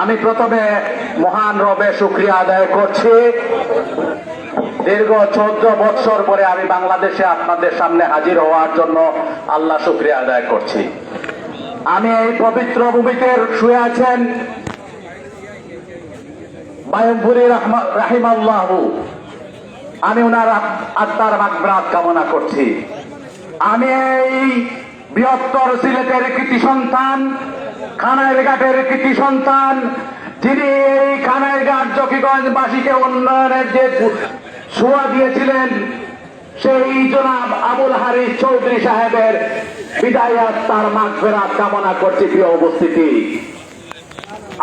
আমি প্রথমে মহান রবে শুক্রিয়া আদায় করছি। দীর্ঘ চোদ্দ বৎসর পরে আমি বাংলাদেশে আপনাদের সামনে হাজির হওয়ার জন্য আল্লাহ শুক্রিয়া আদায় করছি। আমি এই পবিত্র ভূমিতে শুয়ে আছেন বায়ুপুরি রাহিমাল্লাহু। আমি ওনার আত্মার মাগরাত কামনা করছি। আমি এই বৃহত্তর সিলেটের কৃতি সন্তান খানাইর ঘাটের কৃতি সন্তান। তিনি এই খানাইর ঘাট জকিগঞ্জবাসীকে উন্নয়নের যে ছোঁয়া দিয়েছিলেন, সেই জনাব আবুল হারিস চৌধুরী সাহেবের বিদায় আত্মার মাগফেরাত কামনা করছি প্রিয় উপস্থিতি।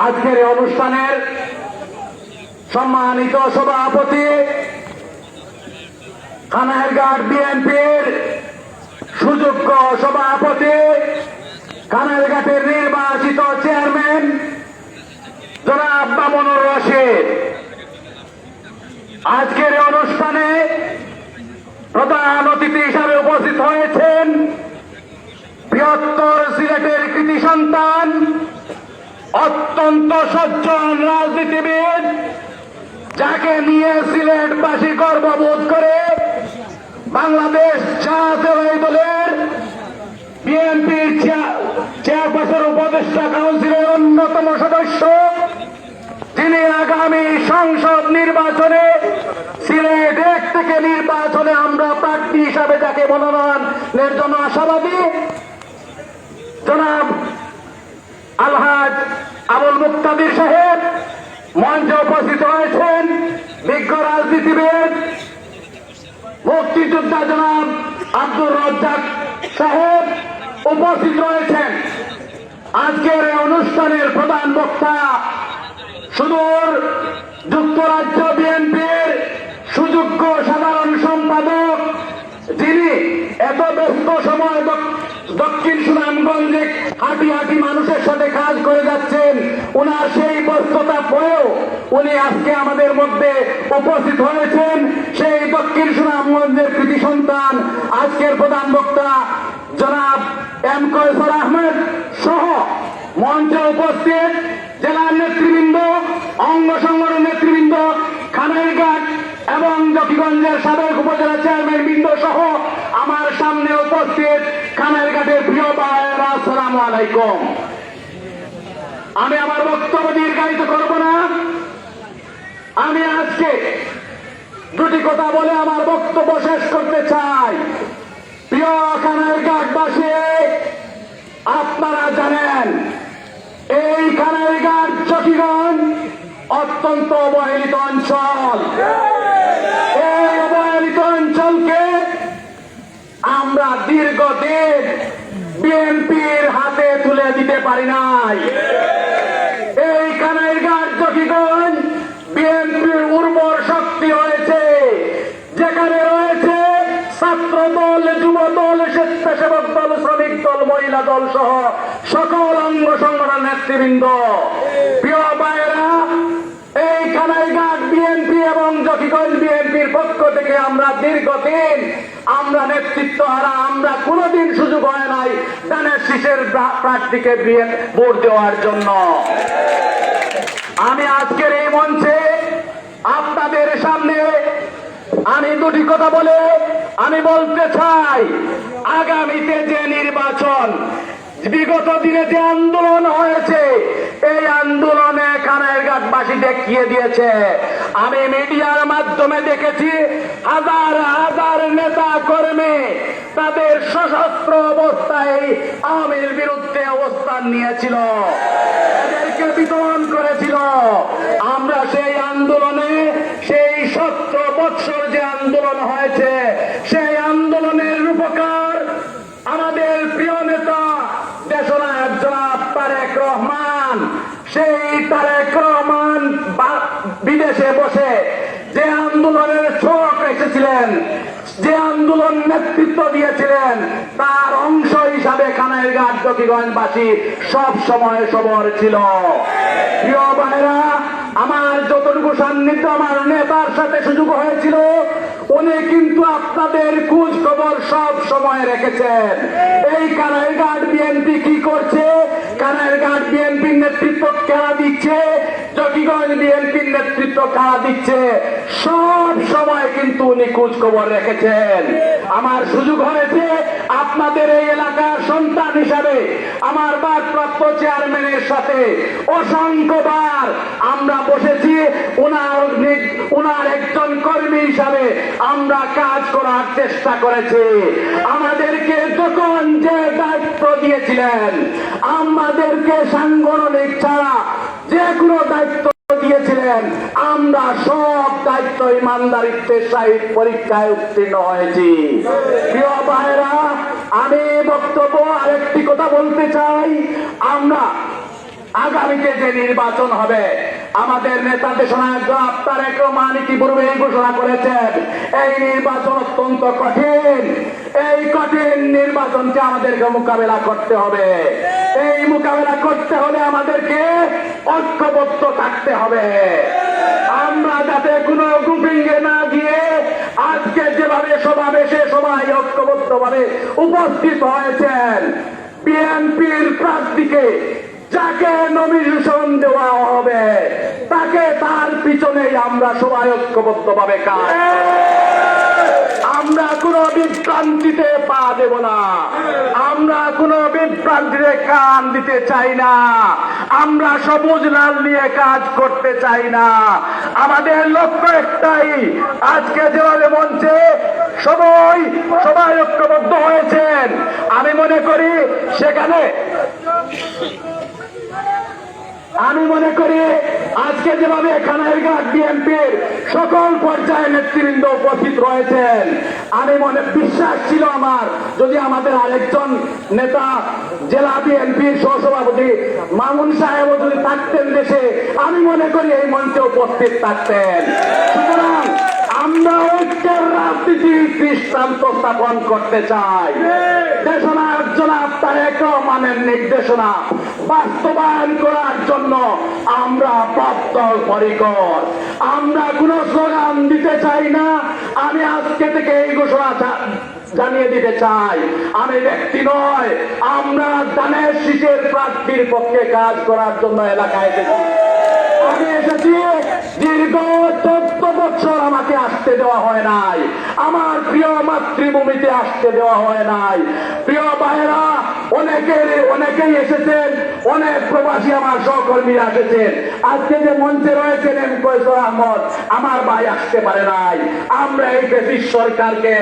আজকের অনুষ্ঠানের সম্মানিত সভাপতি কানাইরঘাট বিএনপির সুযোগ্য সভাপতি কানাইরঘাটের নির্বাচিত চেয়ারম্যান জনাব মামুনুর রশিদ। আজকের অনুষ্ঠানে প্রধান অতিথি হিসাবে উপস্থিত হয়েছেন বৃহত্তর সিলেটের কৃতি সন্তান, অত্যন্ত সজ্জন রাজনীতিবিদ, যাকে নিয়ে সিলেটবাসী গর্ববোধ করে বাংলাদেশ জাতীয় দলের বিএনপির চেয়ারপারসন, উপদেষ্টা, কাউন্সিলের অন্যতম সদস্য, তিনি আগামী সংসদ নির্বাচনে সিলেট এক থেকে নির্বাচনে আমরা প্রার্থী হিসাবে যাকে মনোনয়নের জন্য আশাবাদী, জনাব আলহাজ আবুল মুক্তাদির সাহেব মঞ্চে উপস্থিত হয়েছেন, বিজ্ঞ রাজনীতিবিদ, মুক্তিযোদ্ধা জনাব আব্দুর রজ্জাক সাহেব। উপস্থিত রয়েছেন। আজকের এই অনুষ্ঠানের প্রধান বক্তা সুদূর যুক্তরাজ্য বিএনপির সুযোগ্য সাধারণ সম্পাদক, যিনি এত ব্যস্ত সময় দক- দক্ষিণ সুনামগঞ্জে হাঁটি হাঁটি মানুষের সাথে কাজ করে যাচ্ছেন ওনার সেই ব্যস্ততা পরেও উনি আজকে আমাদের মধ্যে উপস্থিত হয়েছেন। সেই দক্ষিণ সুনামগঞ্জের কৃতি সন্তান, আজকের প্রধান বক্তা এম কয়সর আহমেদ সহ মঞ্চে উপস্থিত জেলার নেতৃবৃন্দ, অঙ্গ সংগঠন নেতৃবৃন্দ খানাইরঘাট এবং জকিগঞ্জের সাবেক উপজেলা চেয়ারম্যান বৃন্দ সহ আমার সামনে উপস্থিত খানাইরঘাটের প্রিয় ভাইয়েরা, আসসালামু আলাইকুম। আমি আমার বক্তব্য দীর্ঘায়িত করব না। আমি আজকে দুটি কথা বলে আমার বক্তব্য শেষ করতে চাই। প্রিয় খানাইরঘাটবাসী আপনারা জানেন, এই খানাইঘাট চকিগঞ্জ অত্যন্ত অবহেলিত অঞ্চল। এই অবহেলিত অঞ্চলকে আমরা দীর্ঘদিন বিএনপির হাতে তুলে দিতে পারি নাই। এই কানাইরঘাট চকিগঞ্জ দল স্বেচ্ছাসেবক দল, শ্রমিক দল, মহিলা দল সহ সকল অঙ্গ সংগঠন নেতৃবৃন্দ। প্রিয় ভাইয়েরা এই কানাইঘাট বিএনপি এবং জকিগঞ্জ বিএনপির পক্ষ থেকে আমরা দীর্ঘদিন আমরা নেতৃত্ব হারা, আমরা কোনোদিন সুযোগ হয় নাই দানের শীষের প্রার্থীকে বিএন ভোট দেওয়ার জন্য। আমি আজকের এই মঞ্চে আপনাদের সামনে আমি দুটি কথা বলে আমি বলতে চাই, আগামীতে যে নির্বাচন, বিগত দিনে যে আন্দোলন হয়েছে, এই আন্দোলনে কানের কানাইরঘাটবাসী দেখিয়ে দিয়েছে। আমি মিডিয়ার মাধ্যমে দেখেছি, হাজার হাজার নেতা কর্মী তাদের সশস্ত্র অবস্থায় আওয়ামীর বিরুদ্ধে অবস্থান নিয়েছিল। তাদেরকে বিতরণ করেছিল। আমরা সেই আন্দোলনে, সেই সতেরো বৎসর যে আন্দোলন হয়েছে। সেই আন্দোলনের রূপকার আমাদের প্রিয় নেতা দেশনায়ক জনাব তারেক রহমান। সেই তারেক রহমান বিদেশে বসে যে আন্দোলনের ছক এসেছিলেন যে আন্দোলন নেতৃত্ব দিয়েছিলেন, তার অংশ হিসাবে খানাইরঘাট জকিগঞ্জবাসী সব সময় সবর ছিল। প্রিয় ভাইরা আমার যতটুকু সান্নিধ্য আমার নেতার সাথে সুযোগ হয়েছিল উনি কিন্তু আপনাদের খোঁজ খবর সব সময় রেখেছেন। এই কানাইঘাট বিএনপি কি করছে? কানাইঘাট বিএনপির নেতৃত্ব কেনা দিচ্ছে। জকিগঞ্জ বিএনপির নেতৃত্ব কারা দিচ্ছে? সব সময় কিন্তু উনি খোঁজ খবর রেখেছেন। আমার সুযোগ হয়েছে আপনাদের এই এলাকার সন্তান হিসাবে আমার ভারপ্রাপ্ত চেয়ারম্যানের সাথে অসংখ্যবার আমরা বসেছি। ওনার ওনার একজন কর্মী হিসাবে আমরা কাজ করার চেষ্টা করেছি। আমাদেরকে যখন যে দায়িত্ব দিয়েছিলেন, আমাদেরকে সাংগঠনিক ছাড়া যে কোনো দায়িত্ব দিয়েছিলেন, আমরা সব দায়িত্ব ইমানদারিত্বের সহিত পরীক্ষায় উত্তীর্ণ হয়েছি। প্রিয় ভাইরা আমি বক্তব্য আরেকটি কথা বলতে চাই। আমরা আগামীতে যে নির্বাচন হবে, আমাদের নেতা দেশনায়ক তারেক রহমান ঘোষণা করেছেন? এই নির্বাচন অত্যন্ত কঠিন। এই কঠিন নির্বাচনকে আমাদেরকে মোকাবেলা করতে হবে। এই মোকাবেলা করতে হলে আমাদেরকে ঐক্যবদ্ধ থাকতে হবে। আমরা যাতে কোনো গ্রুপিংয়ে না গিয়ে আজকে যেভাবে সমাবেশে সবাই ঐক্যবদ্ধ ভাবে উপস্থিত হয়েছেন, বিএনপির প্রার্থীকে যাকে নমিনেশন দেওয়া হবে, তাকে তার পিছনেই আমরা সবাই ঐক্যবদ্ধ ভাবে কাজ আমরা কোন বিভ্রান্তিতে পা দেব না। আমরা কোন বিভ্রান্তিতে কান দিতে চাই না। আমরা সবুজ লাল নিয়ে কাজ করতে চাই না। আমাদের লক্ষ্য একটাই, আজকে যেভাবে মঞ্চে সবাই সবাই ঐক্যবদ্ধ হয়েছেন, আমি মনে করি সেখানে আমি মনে করি আজকে যেভাবে খানাইরঘাট বিএনপির সকল পর্যায়ে নেতৃবৃন্দ উপস্থিত রয়েছেন আমি মনে বিশ্বাস ছিল আমার যদি আমাদের আরেকজন নেতা জেলা বিএনপির সহসভাপতি মামুন সাহেব যদি থাকতেন দেশে আমি মনে করি এই মঞ্চে উপস্থিত থাকতেন। সুতরাং আমরা ঐক্যের রাজনীতির দৃষ্টান্ত স্থাপন করতে চাই। দেশনায়ক জনাব তারেক রহমানের নির্দেশনা বাস্তবায়ন করার জন্য আমরা প্রাপ্ত পরিকর। আমরা কোন স্লোগান দিতে চাই না। আমি আজকে থেকে এই ঘোষণা জানিয়ে দিতে চাই। আমি ব্যক্তি নয়। আমরা দানের শীষের প্রার্থীর পক্ষে কাজ করার জন্য এলাকায় এসেছি। আমি এসেছি। দীর্ঘ চোদ্দ বছর আমাকে আসতে দেওয়া হয় নাই। আমার প্রিয় মাতৃভূমিতে আসতে দেওয়া হয় নাই। প্রিয় ভাইয়েরা অনেকের অনেকেই এসেছেন, অনেক প্রবাসী আমার সহকর্মীরা এসেছেন। আজকে যে মঞ্চে রয়েছেন এম কৈশোর আহমদ, আমার ভাই আসতে পারে নাই। আমরা এই সরকারকে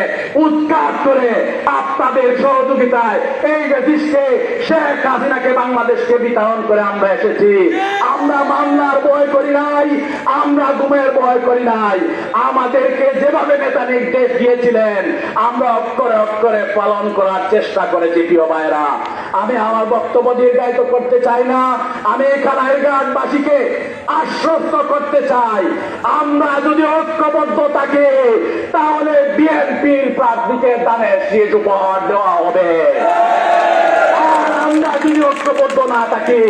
করে আপনাদের সহযোগিতায় এই শেখ হাসিনাকে বাংলাদেশকে বিতরণ করে আমরা এসেছি। আমরা মামলার ভয় করি নাই, আমরা গুমের ভয় করি নাই। আমাদেরকে যেভাবে নেতা নির্দেশ দিয়েছিলেন, আমরা অক্ষরে অক্ষরে পালন করার চেষ্টা করেছি, প্রিয় ভাইরা আমি আমার বক্তব্য দীর্ঘায়িত করতে চাই না। আমি খানাইঘাটবাসীকে আশ্বস্ত করতে চাই। আমরা যদি ঐক্যবদ্ধ থাকে, তাহলে বিএনপির প্রার্থীকে দানে শীষ উপহার দেওয়া হবে। আর আমরা যদি ঐক্যবদ্ধ না থাকি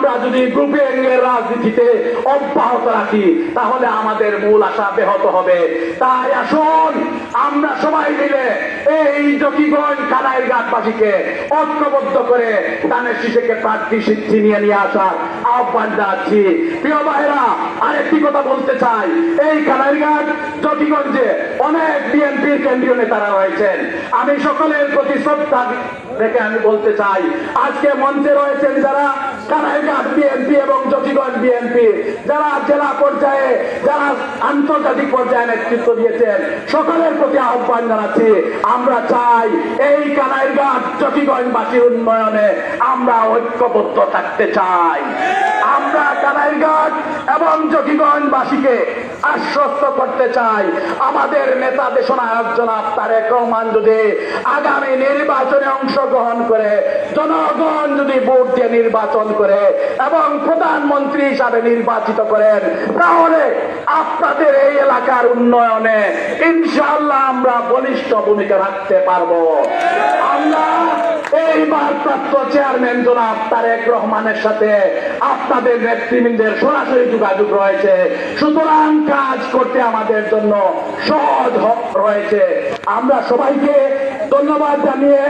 আমরা যদি গ্রুপিং রাজনীতিতে অব্যাহত রাখি, তাহলে আমাদের মূল আশা ব্যাহত হবে। তাই আসুন, আমরা সবাই মিলে এই জকিগঞ্জ কানাইর ঘাটবাসীকে ঐক্যবদ্ধ করে দানের শিশুকে প্রার্থী ছিনিয়ে নিয়ে নিয়ে আসার আহ্বান জানাচ্ছি। প্রিয় ভাইরা আরেকটি কথা বলতে চাই। এই কানাইরঘাট জকিগঞ্জে অনেক বিএনপির কেন্দ্রীয় নেতারা রয়েছেন। আমি সকলের প্রতি শ্রদ্ধা রেখে আমি বলতে চাই, আজকে মঞ্চে রয়েছেন যারা কানাইঘাট বিএনপি এবং জকিগঞ্জ বিএনপি যারা জেলা পর্যায়ে, যারা আন্তর্জাতিক পর্যায়ে নেতৃত্ব দিয়েছেন, সকলের প্রতি আহ্বান জানাচ্ছি, আমরা চাই এই কানাইঘাট জকিগঞ্জবাসীর উন্নয়নে আমরা ঐক্যবদ্ধ থাকতে চাই। আমরা কানাইঘাট এবং জকিগঞ্জবাসীকে আশ্বস্ত করতে চাই। আমাদের নেতা দেশনায়ক জনাব তারেক রহমান যদি আগামী নির্বাচনে অংশগ্রহণ করে, জনগণ যদি ভোট দিয়ে নির্বাচন করে এবং প্রধানমন্ত্রী হিসাবে নির্বাচিত করেন, তাহলে আপনাদের এই এলাকার উন্নয়নে ইনশাল্লাহ আমরা বলিষ্ঠ ভূমিকা রাখতে পারব। আমরা চেয়ারম্যান জনাব তারেক রহমানের সাথে আপনাদের নেতৃবৃন্দের সরাসরি যোগাযোগ রয়েছে। সুতরাং কাজ করতে আমাদের জন্য সহজ রয়েছে। আমরা সবাইকে ধন্যবাদ জানিয়ে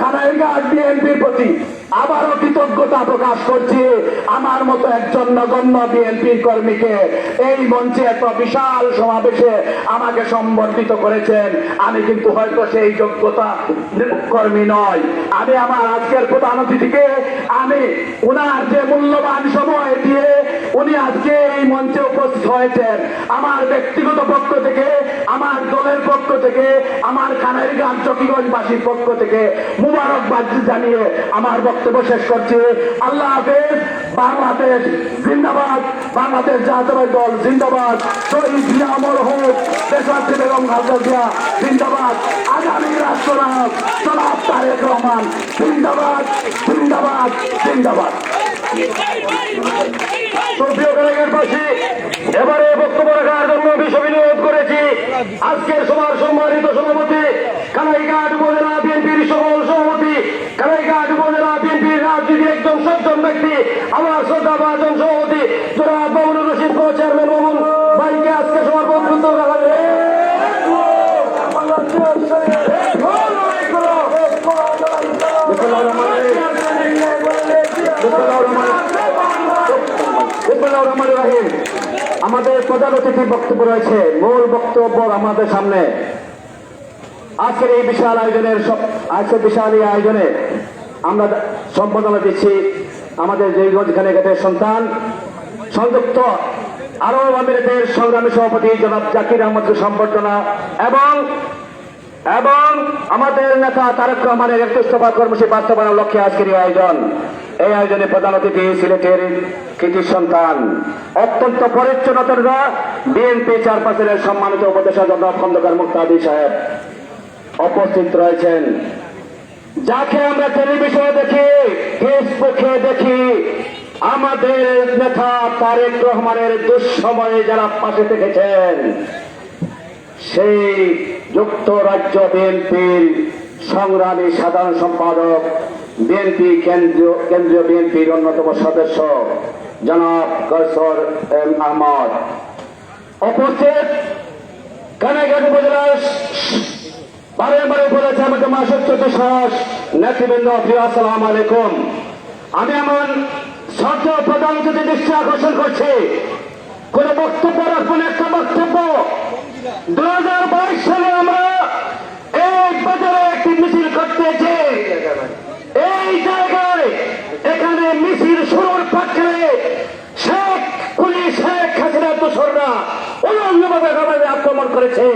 খানাইরঘাট বিএনপির প্রতি আবারও কৃতজ্ঞতা প্রকাশ করছি আমার মতো একজন নগণ্য বিএনপি কর্মীকে। এই মঞ্চে এত বিশাল সমাবেশে আমাকে সম্বর্ধিত করেছেন। আমি কিন্তু হয়তো সেই যোগ্যতা কর্মী নয় আমি আমার আজকের প্রধান অতিথিকে আমি ওনার যে মূল্যবান সময় দিয়ে উনি আজকে এই মঞ্চে উপস্থিত হয়েছেন। আমার ব্যক্তিগত পক্ষ থেকে, আমার দলের পক্ষ থেকে, আমার কানাইগান চকিগঞ্জবাসীর পক্ষ থেকে মুবারকবাদ জানিয়ে আমার বক্তব্য শেষ করছি। আল্লাহ হাফেজ, বাংলাদেশ জিন্দাবাদ, বাংলাদেশ জাতীয় দল জিন্দাবাদ, শহীদ অমর হোক দেশাত্রী বেগম জিয়া জিন্দাবাদ, আগামী রাষ্ট্রনাথ জনাব তারেক রহমান জিন্দাবাদ জিন্দাবাদ জিন্দাবাদ। এবারে বক্তব্য রাখার বিষয় বিনিয়োগ করেছি। আজকের সভার সম্মানিত সভাপতি কানাইঘাট উপজেলা বিএনপির সকল সভাপতি। কানাইঘাট উপজেলা বিএনপির রাজনীতি একজন সজ্জন ব্যক্তি। আমার শ্রদ্ধা আমাদের প্রধান অতিথি বক্তব্য রয়েছে। মূল বক্তব্য আমাদের সামনে। আজকের এই বিশাল আয়োজনের সব আজকের বিশাল এই আয়োজনে আমরা সম্পাদনা দিচ্ছি আমাদের জয়গঞ্জ খানেঘাটের সন্তান, সংযুক্ত আরও আমিরাতের সংগ্রামী সভাপতি জনাব জাকির আহমদকে সম্বর্ধনা এবং এবং আমাদের নেতা তারেক রহমানের একত্রিশতফা কর্মসূচি বাস্তবায়নের লক্ষ্যে আজকের এই আয়োজন। এই আয়োজনে প্রধান অতিথি সিলেটের কৃতি সন্তান। অত্যন্ত পরিচ্ছন্নতা বিএনপি চেয়ারপারসনের সম্মানিত উপদেষ্টা জনাব খন্দকার মুক্তাদি সাহেব উপস্থিত রয়েছেন। যাকে আমরা টেলিভিশনে দেখি, ফেসবুকে দেখি, আমাদের নেতা তারেক রহমানের দুঃসময়ে যারা পাশে থেকেছেন, সেই যুক্তরাজ্য বিএনপির সংগ্রামী সাধারণ সম্পাদক বিএনপি কেন্দ্রীয় কেন্দ্রীয় বিএনপির অন্যতম সদস্য জনাব কৈশোর এম আহমদ। উপস্থিত কানাইঘাট উপজেলার বারে বারে বলেছে আমাকে মাসের চতুর্শ্বাস নেতৃবৃন্দ আসসালাম আলাইকুম। আমি আমার শর্ত প্রধান যদি দৃষ্টি আকর্ষণ করছি। কোন বক্তব্য রাখবেন একটা বক্তব্য। দু হাজার বাইশ সালে আমরা এই বাজারে একটি মিছিল করতেছি এই জায়গায় এখানে মিছিল শুরুর পক্ষে শেখ পুলিশ শেখ হাসিনা দোসররা উলঙ্গভাবে আক্রমণ করেছে।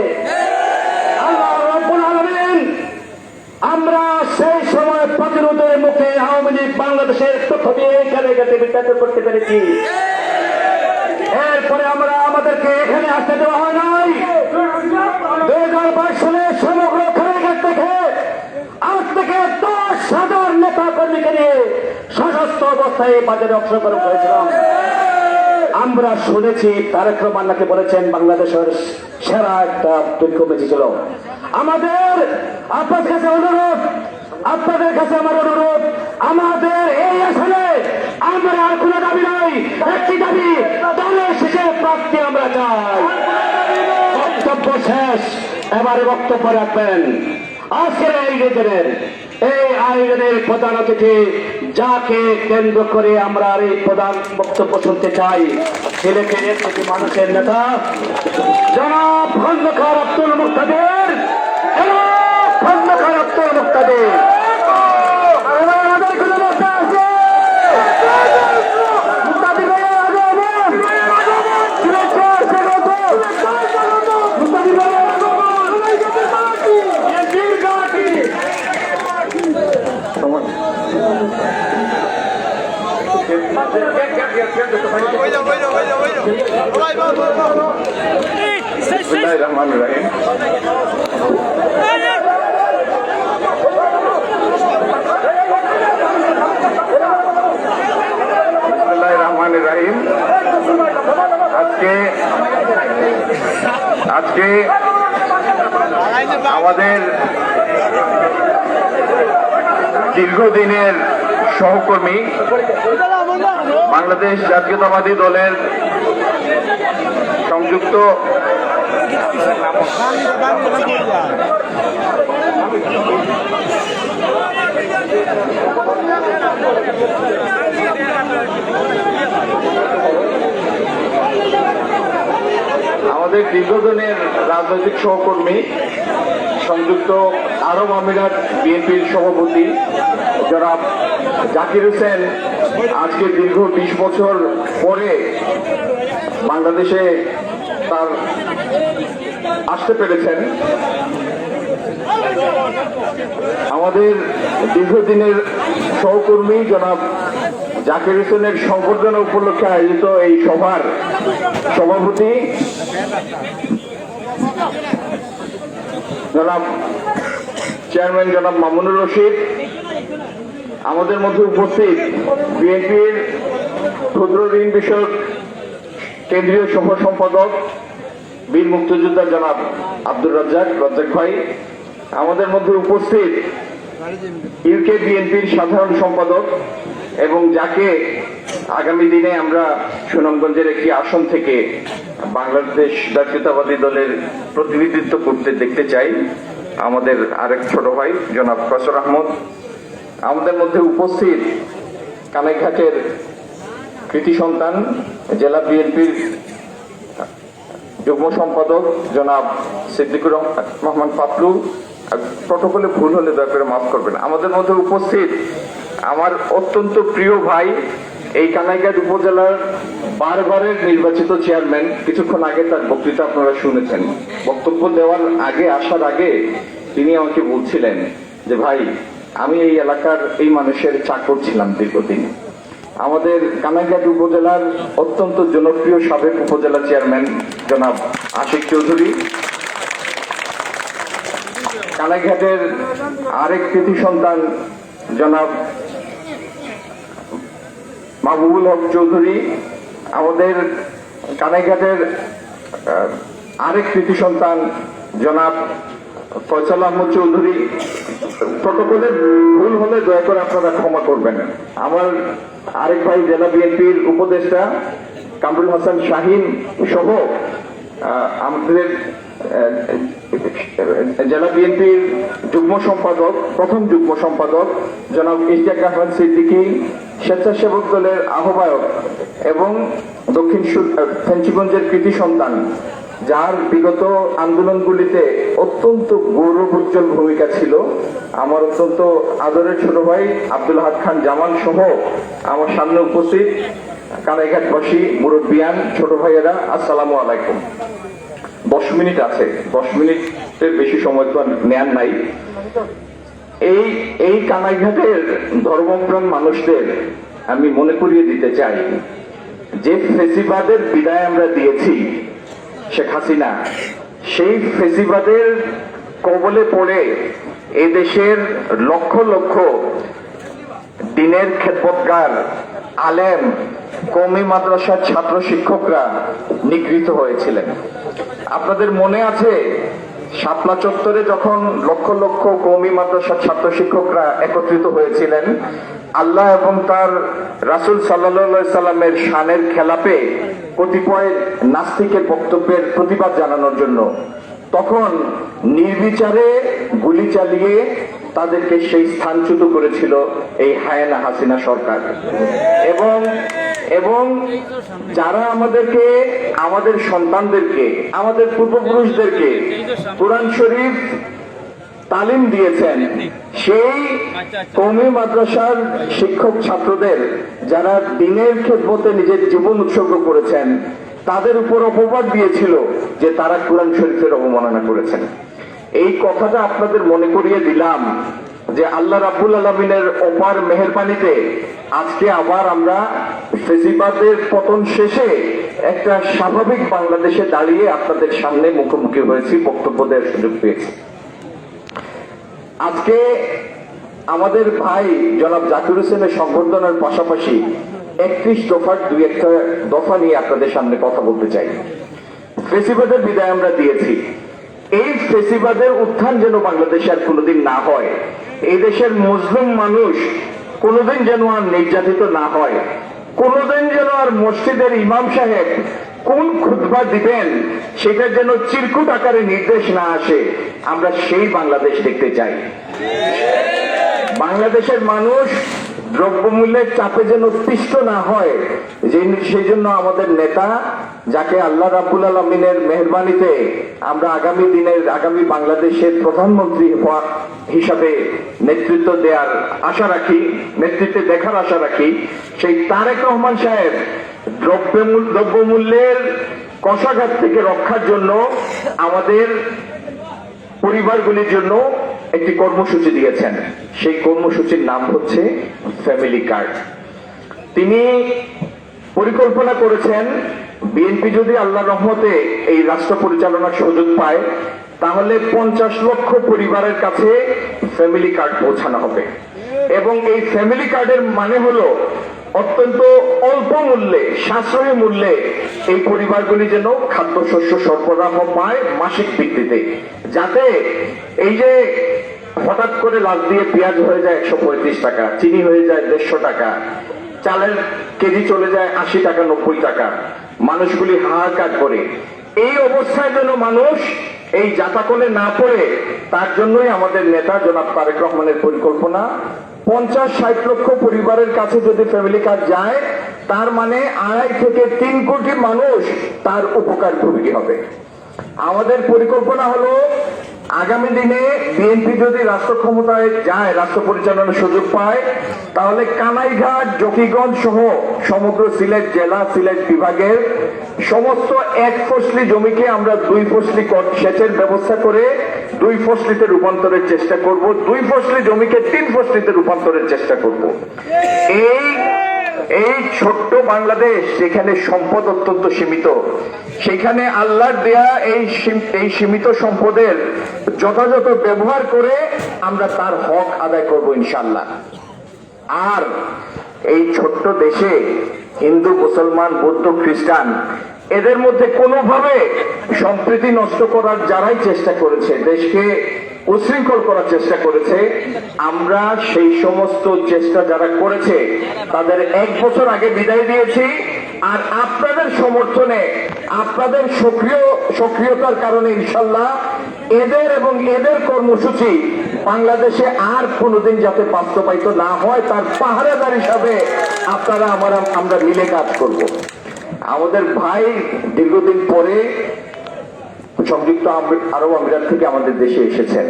আমরা সেই সময় প্রতিরোধের মুখে আওয়ামী লীগ বাংলাদেশের তথ্য দিয়ে এখানে বিতাড়িত করতে পেরেছি। এরপরে আমরা আমাদেরকে এখানে আসতে দেওয়া হয় নাই। হাজার বাইশ সালে সমগ্র থেকে আজ থেকে দশ হাজার নেতা কর্মীকে নিয়ে সশস্ত্র অবস্থায় বাজারে অংশগ্রহণ করেছিলাম। আমরা শুনেছি তারেক রহমান নাকি বলেছেন, বাংলাদেশের সেরা একটা কমেছি ছিল। আমাদের আপনার কাছে অনুরোধ, আপনাদের কাছে আমার অনুরোধ, আমাদের এই আসলে আমরা আর কোনো দাবি নাই, একটি দাবি, দলের শেষে প্রাপ্তি আমরা চাই। বক্তব্য শেষ, এবারে বক্তব্য রাখবেন। আজকের এই আয়োজনের এই আয়োজনের প্রধান অতিথি, যাকে কেন্দ্র করে আমরা এই প্রধান বক্তব্য শুনতে চাই ছেলেকে মানুষের নেতা জনাব খন্দকার আব্দুল মুক্তাদের। জনাব খন্দকার আব্দুল মুক্তাদের আমাদের কোনো নেতা আছে? মুক্তাদির ভাই আগে আগে। সিলেটে আসছে কত? মুক্তাদির ভাই আগে আগে। এজির ঘাটি। বিসমিল্লাহির রহমানির রহিম। বিসমিল্লাহির রহিম আজকে আজকে আমাদের দীর্ঘদিনের সহকর্মী বাংলাদেশ জাতীয়তাবাদী দলের সংযুক্ত আমাদের দীর্ঘদিনের রাজনৈতিক সহকর্মী, সংযুক্ত আরব আমিরাত বিএনপির সভাপতি জনাব জাকির হোসেন, আজকে দীর্ঘ বিশ বছর পরে বাংলাদেশে তার আসতে পেরেছেন। আমাদের দীর্ঘদিনের সহকর্মী জনাব জাকির হোসেনের সংবর্ধনা উপলক্ষে আয়োজিত এই সভার সভাপতি জনাব চেয়ারম্যান জনাব মামুনুর রশিদ, আমাদের মধ্যে উপস্থিত বিএনপির ক্ষুদ্র ঋণ বিষয়ক কেন্দ্রীয় সহ সম্পাদক বীর মুক্তিযোদ্ধা জনাব আব্দুর রাজ্জাক রাজ্জাক ভাই। আমাদের মধ্যে উপস্থিত ইউকে বিএনপির সাধারণ সম্পাদক এবং যাকে আগামী দিনে আমরা সুনামগঞ্জের একটি আসন থেকে বাংলাদেশ জাতীয়তাবাদী দলের প্রতিনিধিত্ব করতে দেখতে চাই, আমাদের আরেক ছোট ভাই, জনাব কসর আহমদ। আমাদের মধ্যে উপস্থিত কানাইঘাটের কৃতি সন্তান, জেলা বিএনপির যুগ্ম সম্পাদক জনাব সিদ্দিকুর রহমান পাতলু প্রটোকলে ভুল হলে দয়া করে মাফ করবেন। আমাদের মধ্যে উপস্থিত আমার অত্যন্ত প্রিয় ভাই এই কানাইঘাট উপজেলার বারবারের নির্বাচিত চেয়ারম্যান। কিছুক্ষণ আগে তার বক্তৃতা আপনারা শুনেছেন। বক্তব্য দেওয়ার আগে, আসার আগে তিনি আমাকে বলছিলেন যে, ভাই, আমি এই এলাকার এই মানুষের চাকর ছিলাম দীর্ঘদিন। আমাদের কানাইঘাট উপজেলার অত্যন্ত জনপ্রিয় সাবেক উপজেলা চেয়ারম্যান জনাব আশিক চৌধুরী। কানাইঘাটের আরেক কৃতি সন্তান জনাব মাহবুবুল হক চৌধুরী। আমাদের কানাইঘাটের আরেক কৃতি সন্তান জনাব ফয়সাল আহমদ চৌধুরী। প্রটোকলে ভুল হলে দয়া করে আপনারা ক্ষমা করবেন। আমার আরেক ভাই জেলা বিএনপির উপদেষ্টা কামরুল হাসান শাহিন সহ আমাদের জেলা বিএনপির যুগ্ম সম্পাদক, প্রথম যুগ্ম সম্পাদক জনাব ইশতিয়াক আহমেদ সিদ্দিকী, স্বেচ্ছাসেবক দলের আহ্বায়ক এবং দক্ষিণ ফেঞ্চিগঞ্জের কৃতি সন্তান যার বিগত আন্দোলনগুলিতে অত্যন্ত গৌরব উজ্জ্বল ভূমিকা ছিল। আমার অত্যন্ত আদরের ছোট ভাই আব্দুল হাদ খান জামান সহ আমার সামনে উপস্থিত কানাইঘাটবাসী, মুরব্বিয়ান, ছোট ভাইয়েরা, আসসালামু আলাইকুম। দশ মিনিট আছে। দশ মিনিটের বেশি সময় তো নেয়ার নাই। এই এই কানাইঘাটের ধর্মপ্রাণ মানুষদের আমি মনে করিয়ে দিতে চাই যে ফেসিবাদের বিদায় আমরা দিয়েছি শেখ হাসিনা। সেই ফেজিবাদের কবলে পড়ে এই দেশের লক্ষ লক্ষ দিনের খেদমতগার, আলেম কৌমি মাদ্রাসার ছাত্র শিক্ষকরা নিগৃহীত হয়েছিলেন। আপনাদের মনে আছে, শাপলা চত্বরে যখন লক্ষ লক্ষ কৌমি মাদ্রাসার ছাত্র শিক্ষকরা একত্রিত হয়েছিলেন আল্লাহ এবং তার রাসুল সাল্লা সাল্লামের শানের খেলাপে কতিপয় নাস্তিকের বক্তব্যের প্রতিবাদ জানানোর জন্য। তখন নির্বিচারে গুলি চালিয়ে তাদেরকে সেই স্থানচ্যুত করেছিল এই হায়ানা হাসিনা সরকার। এবং এবং যারা আমাদেরকে, আমাদের সন্তানদেরকে, আমাদের পূর্বপুরুষদেরকে কোরআন শরীফ তালিম দিয়েছেন সেই কৌমি মাদ্রাসার শিক্ষক ছাত্রদের যারা দিনের খেদমতে নিজের জীবন উৎসর্গ করেছেন তাদের উপর অপবাদ দিয়েছিল যে তারা কোরআন শরীফের অবমাননা করেছেন। এই কথাটা আপনাদের মনে করিয়ে দিলাম যে আল্লাহ রাব্বুল আলমিনের অপার মেহরবানিতে আজকে আবার আমরা ফেসিবাদের পতন শেষে একটা স্বাভাবিক বাংলাদেশে দাঁড়িয়ে আপনাদের সামনে মুখোমুখি হয়েছি বক্তব্য দেওয়ার সুযোগ পেয়েছি। আজকে আমাদের ভাই জনাব জাকির হোসেনের সংবর্ধনার পাশাপাশি একত্রিশ দফার দুই একটা দফা নিয়ে আপনাদের সামনে কথা বলতে চাই। ফেসিবাদের বিদায় আমরা দিয়েছি। এই ফেসিবাদের উত্থান যেন বাংলাদেশে আর কোনোদিন না হয়, এই দেশের মুসলিম মানুষ কোনোদিন যেন আর নির্যাতিত না হয়, কোনোদিন যেন আর মসজিদের ইমাম সাহেব কোন খুতবা দিবেন সেটা যেন চিরকুট আকারে নির্দেশ না আসে। আমরা সেই বাংলাদেশ দেখতে চাই। বাংলাদেশের মানুষ দ্রব্যমূল্যের চাপে যেন তিষ্ট না হয়, যে সেই জন্য আমাদের নেতা, যাকে আল্লাহ রাবুল আলমিনের মেহরবানিতে আমরা আগামী দিনের, আগামী বাংলাদেশের প্রধানমন্ত্রী হিসাবে নেতৃত্ব দেওয়ার আশা রাখি, নেতৃত্বে দেখার আশা রাখি, সেই তারেক রহমান সাহেব দ্রব্যমূল্যের কষাঘাত থেকে রক্ষার জন্য আমাদের পরিবারগুলির জন্য একটি কর্মসূচি দিয়েছেন। সেই কর্মসূচির নাম হচ্ছে ফ্যামিলি কার্ড। তিনি পরিকল্পনা করেছেন, বিএনপি যদি আল্লাহ রহমতে এই রাষ্ট্র পরিচালনার সুযোগ পায়, তাহলে পঞ্চাশ লক্ষ পরিবারের কাছে ফ্যামিলি কার্ড পৌঁছানো হবে। এবং এই ফ্যামিলি কার্ডের মানে হলো অত্যন্ত অল্প মূল্যে, সাশ্রয়ী মূল্যে এই পরিবারগুলি যেন খাদ্যশস্য সরবরাহ পায় মাসিক ভিত্তিতে। যাতে এই যে হঠাৎ করে লাভ দিয়ে পেঁয়াজ হয়ে যায় একশো পঁয়ত্রিশ টাকা, চিনি হয়ে যায় দেড়শো টাকা, চালের কেজি চলে যায় আশি টাকা, নব্বই টাকা। মানুষগুলি হাহাকার করে। এই অবস্থায় যেন মানুষ এই জাতাকলে না পড়ে, তার জন্যই আমাদের নেতা জনাব তারেক রহমানের পরিকল্পনা পঞ্চাশ ষাট লক্ষ পরিবারের কাছে যদি ফ্যামিলি কার্ড যায়, তার মানে আড়াই থেকে তিন কোটি মানুষ তার উপকার ভোগী হবে। আমাদের পরিকল্পনা হলো, আগামী দিনে বিএনপি যদি রাষ্ট্র ক্ষমতায় যায়, রাষ্ট্র পরিচালনার সুযোগ পায়, তাহলে কানাইঘাট, জকিগঞ্জ সহ সমগ্র সিলেট জেলা, সিলেট বিভাগের সমস্ত এক ফসলি জমিকে আমরা দুই ফসলি সেচের ব্যবস্থা করে দুই ফসলিতে রূপান্তরের চেষ্টা করব, দুই ফসলি জমিকে তিন ফসলিতে রূপান্তরের চেষ্টা করব। এই এই ছোট্ট বাংলাদেশ যেখানে সম্পদ অত্যন্ত সীমিত, সেখানে আল্লাহর দেয়া এই এই সীমিত সম্পদের যথাযথ ব্যবহার করে আমরা তার হক আদায় করব ইনশাল্লাহ আর এই ছোট্ট দেশে হিন্দু, মুসলমান, বৌদ্ধ, খ্রিস্টান এদের মধ্যে কোনোভাবে সম্প্রীতি নষ্ট করার যারাই চেষ্টা করেছে, দেশকে উশৃঙ্খল করার চেষ্টা করেছে, আমরা সেই সমস্ত চেষ্টা যারা করেছে, তাদের এক বছর আগে বিদায় দিয়েছি। আর আপনাদের সমর্থনে, আপনাদের সক্রিয়, সক্রিয়তার কারণে ইনশাল্লাহ এদের এবং এদের কর্মসূচি বাংলাদেশে আর কোনোদিন যাতে বাস্তবায়িত না হয়, তার পাহারাদার হিসাবে আপনারা আমরা আমরা মিলে কাজ করব। আমাদের ভাই দীর্ঘদিন পরে সংযুক্ত আরব আমিরাত থেকে আমাদের দেশে এসেছেন।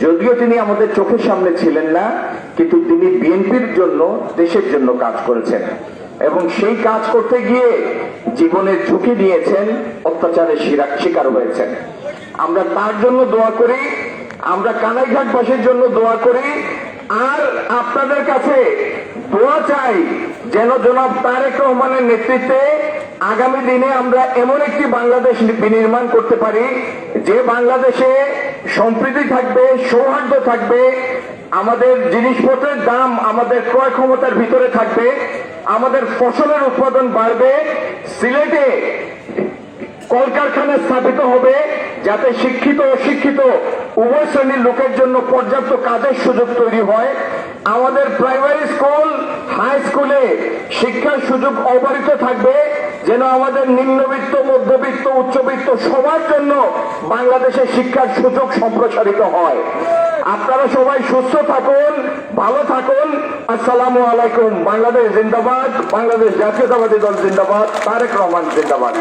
যদিও তিনি আমাদের চোখের সামনে ছিলেন না, কিন্তু তিনি বিএনপির জন্য, দেশের জন্য কাজ করেছেন। এবং সেই কাজ করতে গিয়ে জীবনের ঝুঁকি নিয়েছেন, অত্যাচারের শিরা- শিকার হয়েছেন। আমরা তার জন্য দোয়া করি, আমরা কানাইঘাটবাসীর জন্য দোয়া করি, আর আপনাদের কাছে দোয়া চাই যেন জনাব তারেক রহমানের নেতৃত্বে আগামী দিনে আমরা এমন একটি বাংলাদেশ বিনির্মাণ করতে পারি, যে বাংলাদেশে সম্প্রীতি থাকবে, সৌহার্দ্য থাকবে, আমাদের জিনিসপত্রের দাম, আমাদের ক্রয় ক্ষমতার ভিতরে থাকবে, আমাদের ফসলের উৎপাদন বাড়বে, সিলেটে কলকারখানা স্থাপিত হবে যাতে শিক্ষিত অশিক্ষিত উভয় শ্রেণির লোকের জন্য পর্যাপ্ত কাজের সুযোগ তৈরি হয়। আমাদের প্রাইমারি স্কুল, হাই স্কুলে শিক্ষার সুযোগ অবারিত থাকবে যেন আমাদের নিম্নবিত্ত, মধ্যবিত্ত, উচ্চবিত্ত সবার জন্য বাংলাদেশে শিক্ষার সুযোগ সম্প্রসারিত হয়। আপনারা সবাই সুস্থ থাকুন, ভালো থাকুন। আসসালামু আলাইকুম। বাংলাদেশ জিন্দাবাদ, বাংলাদেশ জাতীয়তাবাদী দল জিন্দাবাদ, তারেক রহমান জিন্দাবাদ।